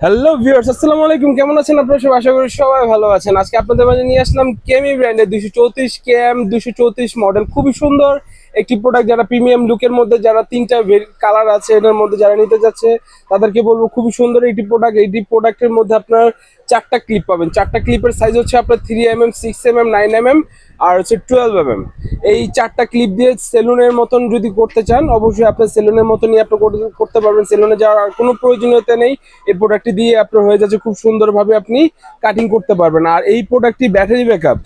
Hello viewers আসসালামু আলাইকুম। কেমন আছেন আপনারা? সবাই আশা করি সবাই ভালো আছেন। আজকে আপনাদের মাঝে নিয়ে আসলাম কেমি ব্র্যান্ডের দুশো চৌত্রিশ কেএম দুশো চৌত্রিশ মডেল খুবই সুন্দর। একটি প্রোডাক্ট যারা প্রিমিয়াম লুকের মধ্যে, যারা তিনটা কালার আছে এটার মধ্যে যারা নিতে যাচ্ছে, তাদেরকে বলব খুবই সুন্দর একটি প্রোডাক্ট এইটি প্রোডাক্টের মধ্যে আপনার চারটা ক্লিপ পাবেন। চারটা ক্লিপের সাইজ হচ্ছে আপনার three M M six M M nine M M আর হচ্ছে টুয়েলভ এম এম এই চারটা ক্লিপ দিয়ে সেলুনের মতন যদি করতে চান, অবশ্যই আপনার সেলুনের মতনই আপনি করতে- পারবেন। সেলুনে যাওয়ার কোনো প্রয়োজনীয়তা নেই। এই প্রোডাক্টটি দিয়ে আপনার হয়ে যাচ্ছে খুব সুন্দরভাবে আপনি কাটিং করতে পারবেন। আর এই প্রোডাক্টটি ব্যাটারি ব্যাকআপ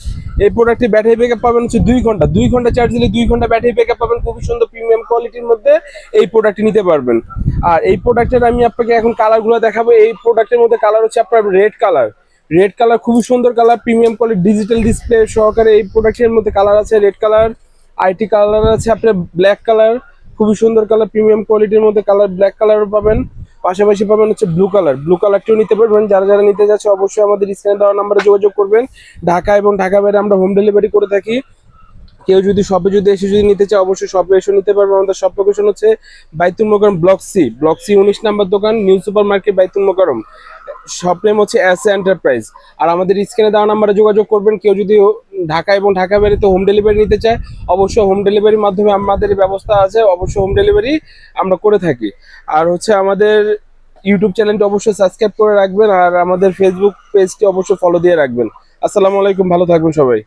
এই প্রোডাক্টটি ব্যাটারি ব্যাকআপ পাবেন হচ্ছে দুই ঘণ্টা। দুই ঘণ্টা চার্জ দিলে দুই ঘণ্টা ব্যাটারি ব্যাকআপ পাবেন। খুবই সুন্দর প্রিমিয়াম কোয়ালিটির মধ্যে এই প্রোডাক্টটি নিতে পারবেন। আর এই প্রোডাক্টের আমি আপনাকে এখন কালারগুলো দেখাবো। এই প্রোডাক্টের মধ্যে কালার হচ্ছে আপনার রেড কালার রেড কালার খুবই সুন্দর colour premium quality digital display সহকারে এই প্রোডাক্টের মধ্যে কালার আছে রেড কালার আইটি কালার আছে আপনার ব্ল্যাক কালার খুবই সুন্দর কালার প্রিমিয়াম কোয়ালিটির মধ্যে কালার ব্ল্যাক কালারও পাবেন। পাশাপাশি পাবেন হচ্ছে ব্লু কালার ব্লু কালারটিও নিতে পারবেন। যারা যারা নিতে যাচ্ছে, অবশ্যই আমাদের স্ক্রিনে দেওয়া নাম্বারে যোগাযোগ করবেন। ঢাকা এবং ঢাকা বাইরে আমরা হোম ডেলিভারি করে থাকি। কেউ যদি শপে যদি এসে যদি নিতে চায়, অবশ্যই শপে এসে নিতে পারবে। আমাদের শপ লোকেশন হচ্ছে Baitul Mukarram block C block C উনিশ নাম্বার দোকান new super market Baitul Mukarram. Shop name হচ্ছে এস এন্টারপ্রাইজ আর আমাদের স্ক্রিনে দেওয়া নাম্বারে যোগাযোগ করবেন। কেউ যদি ঢাকা এবং ঢাকা বাইরে হোম ডেলিভারি নিতে চায়, অবশ্যই হোম ডেলিভারির মাধ্যমে আমাদের ব্যবস্থা আছে। অবশ্যই হোম ডেলিভারি আমরা করে থাকি। আর হচ্ছে আমাদের ইউটিউব চ্যানেলটি অবশ্যই সাবস্ক্রাইব করে রাখবেন। আর আমাদের ফেসবুক পেজটি অবশ্যই ফলো দিয়ে রাখবেন। আসসালামু আলাইকুম, ভালো থাকবেন সবাই।